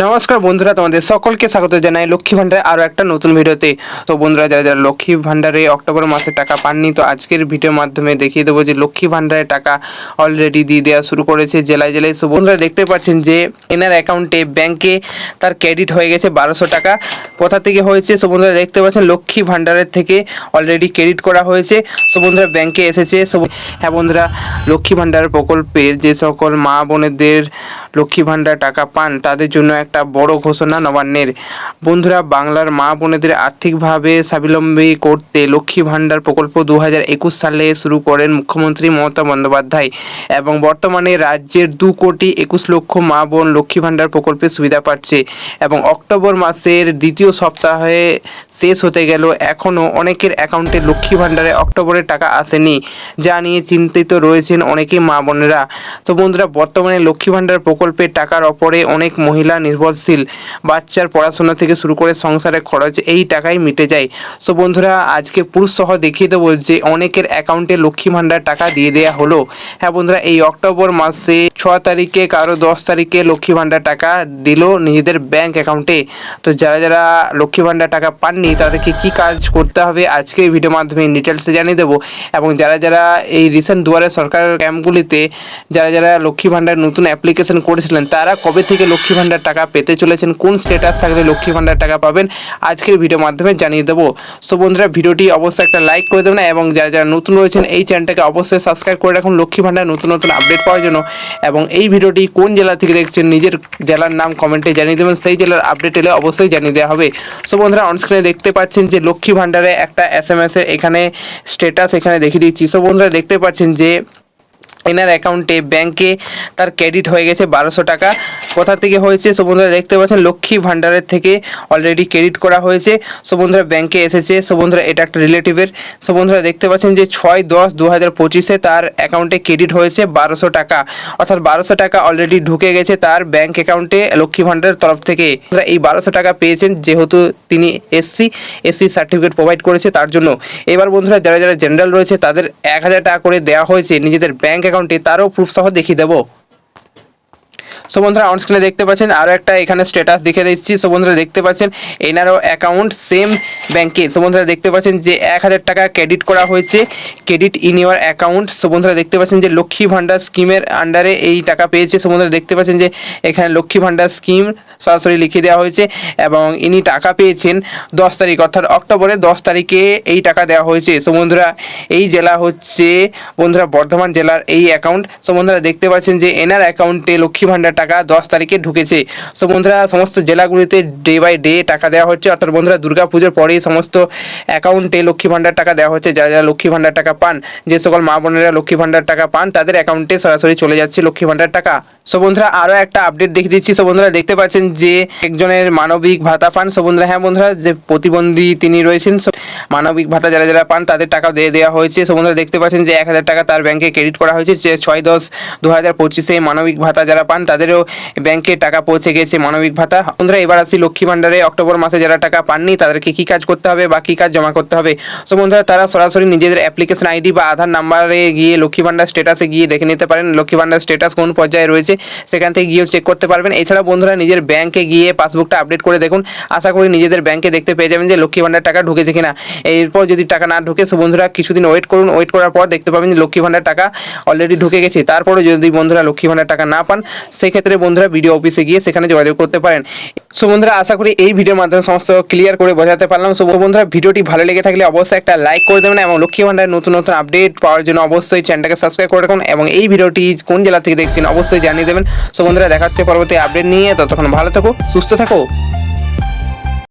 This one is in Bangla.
নমস্কার বন্ধুরা, তোমাদের সকলকে স্বাগত জানাই লক্ষ্মী ভান্ডারে আরও একটা নতুন ভিডিওতে। তো বন্ধুরা, যারা যারা লক্ষ্মী ভান্ডারে অক্টোবর মাসে টাকা পাননি, তো আজকের ভিডিওর মাধ্যমে দেখিয়ে দেবো যে লক্ষ্মী ভান্ডারে টাকা অলরেডি দিয়ে দেওয়া শুরু করেছে জেলায় জেলায়। সো বন্ধুরা দেখতে পাচ্ছেন যে এনার অ্যাকাউন্টে ব্যাংকে তার ক্রেডিট হয়ে গেছে বারোশো টাকা। কোথা থেকে হয়েছে? সো বন্ধুরা, দেখতে পাচ্ছেন লক্ষ্মী ভান্ডারের থেকে অলরেডি ক্রেডিট করা হয়েছে। সো বন্ধুরা ব্যাংকে এসেছে। সো হ্যাঁ বন্ধুরা, লক্ষ্মী ভান্ডার প্রকল্পের যে সকল মা বোনেদের লক্ষ্মী ভাণ্ডার টাকা পান তাদের জন্য একটা বড় ঘোষণা নবান্নের। বন্ধুরা, বাংলার মা বোনেদের আর্থিকভাবে স্বাবলম্বী করতে লক্ষ্মী ভান্ডার প্রকল্প দু সালে শুরু করেন মুখ্যমন্ত্রী মমতা বন্দ্যোপাধ্যায় এবং বর্তমানে রাজ্যের দু কোটি একুশ লক্ষ মা বোন লক্ষ্মী ভান্ডার প্রকল্পের সুবিধা পাচ্ছে এবং অক্টোবর মাসের দ্বিতীয় সপ্তাহে শেষ হতে গেল। এখনও অনেকের অ্যাকাউন্টে লক্ষ্মী ভান্ডারে অক্টোবরের টাকা আসেনি, যা নিয়ে চিন্তিত রয়েছেন অনেকেই মা বোনেরা। তো বন্ধুরা, বর্তমানে লক্ষ্মী ভান্ডার প্রকল্পের টাকার ওপরে অনেক মহিলা নির্ভরশীল। বাচ্চার পড়াশোনা থেকে শুরু করে সংসারের খরচ এই টাকাই মিটে যায়। সো বন্ধুরা, আজকে পুরুষ সহ দেখিয়ে দেবো যে অনেকের অ্যাকাউন্টে লক্ষ্মী ভান্ডার টাকা দিয়ে দেওয়া হলো। হ্যাঁ বন্ধুরা, এই অক্টোবর মাসে ছ তারিখে কারও দশ তারিখে লক্ষ্মী ভান্ডার টাকা দিল নিজেদের ব্যাংক অ্যাকাউন্টে। তো যারা যারা লক্ষ্মী ভান্ডার টাকা পাননি, তাদেরকে কি কাজ করতে হবে আজকে এই ভিডিওর মাধ্যমে ডিটেলসে জানিয়ে দেবো। এবং যারা যারা এই রিসেন্ট দুয়ারে সরকার ক্যাম্পগুলিতে যারা যারা লক্ষ্মী ভান্ডার নতুন অ্যাপ্লিকেশন করেছিলেন, তারা কবে থেকে লক্ষ্মী ভান্ডার টাকা পেতে চলেছেন, কোন স্টেটাস থাকলে লক্ষ্মী ভান্ডার টাকা পাবেন আজকের ভিডিওর মাধ্যমে জানিয়ে দেবো। সো বন্ধুরা, ভিডিওটি অবশ্যই একটা লাইক করে দেবেন এবং যারা যারা নতুন রয়েছেন, এই চ্যানেলটাকে অবশ্যই সাবস্ক্রাইব করে রাখুন। লক্ষ্মী ভান্ডার নতুন নতুন আপডেট পাওয়ার জন্য এবং এই ভিডিওটি কোন জেলা থেকে দেখছেন, নিজের জেলার নাম কমেন্টে জানিয়ে দেবেন। সেই জেলার আপডেট এলে অবশ্যই জানিয়ে দেওয়া হবে। সো বন্ধুরা অনস্ক্রিনে দেখতে পাচ্ছেন যে লক্ষ্মী ভান্ডারে একটা এস এম এস এর এখানে স্টেটাস এখানে দেখিয়ে দিচ্ছি। সো বন্ধুরা, দেখতে পাচ্ছেন যে এনার অ্যাকাউন্টে ব্যাংকে তার ক্রেডিট হয়ে গেছে বারোশো টাকা। কোথা থেকে হয়েছে? সো দেখতে পাচ্ছেন, লক্ষ্মী ভান্ডারের থেকে অলরেডি ক্রেডিট করা হয়েছে। সো বন্ধুরা, ব্যাংকে এসেছে। সো এটা একটা রিলেটিভের সো দেখতে পাচ্ছেন যে ছয় দশ দু হাজার পঁচিশে তার অ্যাকাউন্টে ক্রেডিট হয়েছে বারোশো টাকা। অর্থাৎ বারোশো টাকা অলরেডি ঢুকে গেছে তার ব্যাংক অ্যাকাউন্টে লক্ষ্মী ভান্ডারের তরফ থেকে। এই বারোশো টাকা পেয়েছেন যেহেতু তিনি এসসি এসসি সার্টিফিকেট প্রোভাইড করেছে তার জন্য। এবার বন্ধুরা, যারা যারা জেনারেল রয়েছে, তাদের এক হাজার টাকা করে দেওয়া হয়েছে। নিজেদের ব্যাংক অ্যাকাউন্টে তারও প্রুফ সহ দেখিয়ে দেবো। সো বন্ধুরা অনস্ক্রিনে দেখতে পাচ্ছেন আরও একটা এখানে স্ট্যাটাস দেখে দিচ্ছি। সো বন্ধুরা, দেখতে পাচ্ছেন এনারও অ্যাকাউন্ট সেম ব্যাংকে সো বন্ধুরা, দেখতে পাচ্ছেন যে এক হাজার টাকা ক্রেডিট করা হয়েছে credit in your account so বন্ধুরা, দেখতে পাচ্ছেন যে লক্ষ্মী ভাণ্ডার স্কিমের আন্ডারে এই টাকা পেয়েছে। সো বন্ধুরা, দেখতে পাচ্ছেন যে এখানে লক্ষ্মী ভাণ্ডার স্কিম সরাসরি লিখে দেওয়া হয়েছে এবং ইনি টাকা পেয়েছেন দশ তারিখ, অর্থাৎ অক্টোবরের দশ তারিখে এই টাকা দেওয়া হয়েছে। সো বন্ধুরা, এই জেলা হচ্ছে বন্ধুরা, বর্ধমান জেলার এই অ্যাকাউন্ট সো বন্ধুরা, দেখতে পাচ্ছেন যে এনার অ্যাকাউন্টে লক্ষ্মী ভাণ্ডার টাকা দশ তারিখে ঢুকেছে। সো বন্ধুরা, সমস্ত জেলাগুলিতে ডে বাই ডে টাকা দেওয়া হচ্ছে। অর্থাৎ বন্ধুরা দুর্গা পুজোর পরেই সমস্ত অ্যাকাউন্টে লক্ষ্মী ভাণ্ডার টাকা দেওয়া হচ্ছে। যারা যারা লক্ষ্মী ভাণ্ডার টাকা পান, যে সকল মা বোনেরা লক্ষ্মী ভাণ্ডার টাকা পান, তাদের অ্যাকাউন্টে সরাসরি চলে যাচ্ছে লক্ষ্মী ভাণ্ডার টাকা। সো বন্ধুরা আরও একটা আপডেট দেখে দিচ্ছি। সো বন্ধুরা, দেখতে পাচ্ছেন যে একজনের মানবিক ভাতা পান। সো বন্ধুরা হ্যাঁ বন্ধুরা, যে প্রতিবন্ধী তিনি রয়েছেন মানবিক ভাতা যারা যারা পান, তাদের টাকা দিয়ে দেওয়া হয়েছে। সো বন্ধুরা, দেখতে পাচ্ছেন যে এক হাজার টাকা তার ব্যাংকে ক্রেডিট করা হয়েছে। যে ছয় দশ দু হাজার পঁচিশে মানবিক ভাতা যারা পান, তাদেরও ব্যাংকে টাকা পৌঁছে গেছে মানবিক ভাতা। বন্ধুরা, এবার আসি লক্ষ্মী ভাণ্ডারে। অক্টোবর মাসে যারা টাকা পাননি, তাদেরকে কী কাজ করতে হবে বা কী কাজ জমা করতে হবে? সো বন্ধুরা, তারা সরাসরি নিজেদের অ্যাপ্লিকেশন আইডি বা আধার নাম্বারে গিয়ে লক্ষ্মী ভাণ্ডার স্টেটাসে গিয়ে দেখে নিতে পারেন। লক্ষ্মী ভাণ্ডার স্টেটাস কোন পর্যায়ে রয়েছে? সেখান থেকে গিয়েও চেক করতে পারবেন। এছাড়া বন্ধুরা নিজের ব্যাংকে গিয়ে পাসবুকটা আপডেট করে দেখুন। আশা করি নিজেদের ব্যাংকে দেখতে পেয়ে যাবেন যে লক্ষ্মী ভাণ্ডার টাকা ঢুকেছে কিনা। এরপর যদি টাকা না ঢুকে, সো বন্ধুরা কিছুদিন ওয়েট করুন। ওয়েট করার পর দেখতে পাবেন যে লক্ষ্মী ভাণ্ডার টাকা অলরেডি ঢুকে গেছে। তারপরে যদি বন্ধুরা লক্ষ্মী ভাণ্ডার টাকা না পান, সেক্ষেত্রে বন্ধুরা বিডিও অফিসে গিয়ে সেখানে যোগাযোগ করতে পারেন। সো বন্ধুরা আশা করি এই ভিডিওর মাধ্যমে সমস্ত ক্লিয়ার করে বোঝাতে পারলাম। সো বন্ধুরা ভিডিওটি ভালো লেগে থাকলে অবশ্যই একটা লাইক করে দেবেন এবং লক্ষ্মী ভাণ্ডারের নতুন নতুন আপডেট পাওয়ার জন্য অবশ্যই চ্যানেলটাকে সাবস্ক্রাইব করে রাখুন। এবং এই ভিডিওটি কোন জেলা থেকে দেখছেন অবশ্যই জানিয়ে দেবেন। সো বন্ধুরা দেখাচ্ছে পরবর্তী আপডেট নিয়ে। ততক্ষণ ভালো থাকো সুস্থ থাকো।